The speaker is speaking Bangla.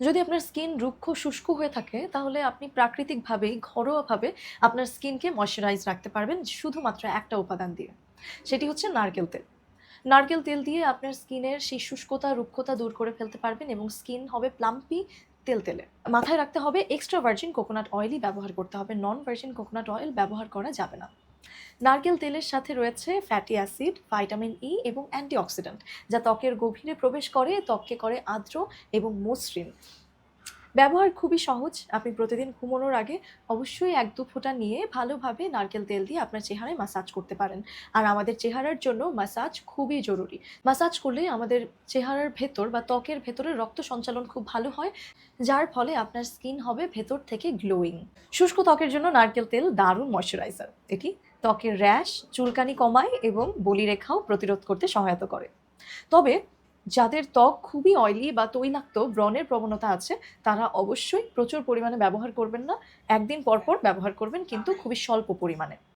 যদি আপনার স্কিন রুক্ষ, শুষ্ক হয়ে থাকে, তাহলে আপনি প্রাকৃতিকভাবেই ঘরোয়াভাবে আপনার স্কিনকে ময়শ্চারাইজ রাখতে পারবেন শুধুমাত্র একটা উপাদান দিয়ে। সেটি হচ্ছে নারকেল তেল। নারকেল তেল দিয়ে আপনার স্কিনের সেই শুষ্কতা, রুক্ষতা দূর করে ফেলতে পারবেন এবং স্কিন হবে প্লাম্পি তেল তেলে। মাথায় রাখতে হবে এক্সট্রা ভার্জিন কোকোনাট অয়েলই ব্যবহার করতে হবে। নন ভার্জিন কোকোনাট অয়েল ব্যবহার করা যাবে না। নারকেল তেলের সাথে রয়েছে ফ্যাটি অ্যাসিড ভাইটামিন ই এবং অ্যান্টিঅক্সিডেন্ট যা ত্বকের গভীরে প্রবেশ করে, ত্বককে করে আর্দ্র এবং মসৃণ। ব্যবহার খুবই সহজ। আপনি প্রতিদিন ঘুমানোর আগে অবশ্যই এক দু ফোঁটা নিয়ে ভালোভাবে নারকেল তেল দিয়ে আপনার চেহারায় মাসাজ করতে পারেন। আর আমাদের চেহারার জন্য মাসাজ খুবই জরুরি। মাসাজ করলে আমাদের চেহারার ভেতর বা ত্বকের ভেতরে রক্ত সঞ্চালন খুব ভালো হয়, যার ফলে আপনার স্কিন হবে ভেতর থেকে গ্লোয়িং শুষ্ক ত্বকের জন্য নারকেল তেল দারুণ ময়শ্চারাইজার এটি ত্বকের র্যাশ, চুলকানি কমায় এবং বলিরেখাও প্রতিরোধ করতে সহায়তা করে। তবে যাদের ত্বক খুবই অয়েলি বা তৈলাক্ত ব্রণের প্রবণতা আছে, তারা অবশ্যই প্রচুর পরিমাণে ব্যবহার করবেন না। একদিন পর পর ব্যবহার করবেন, কিন্তু খুবই স্বল্প পরিমাণে।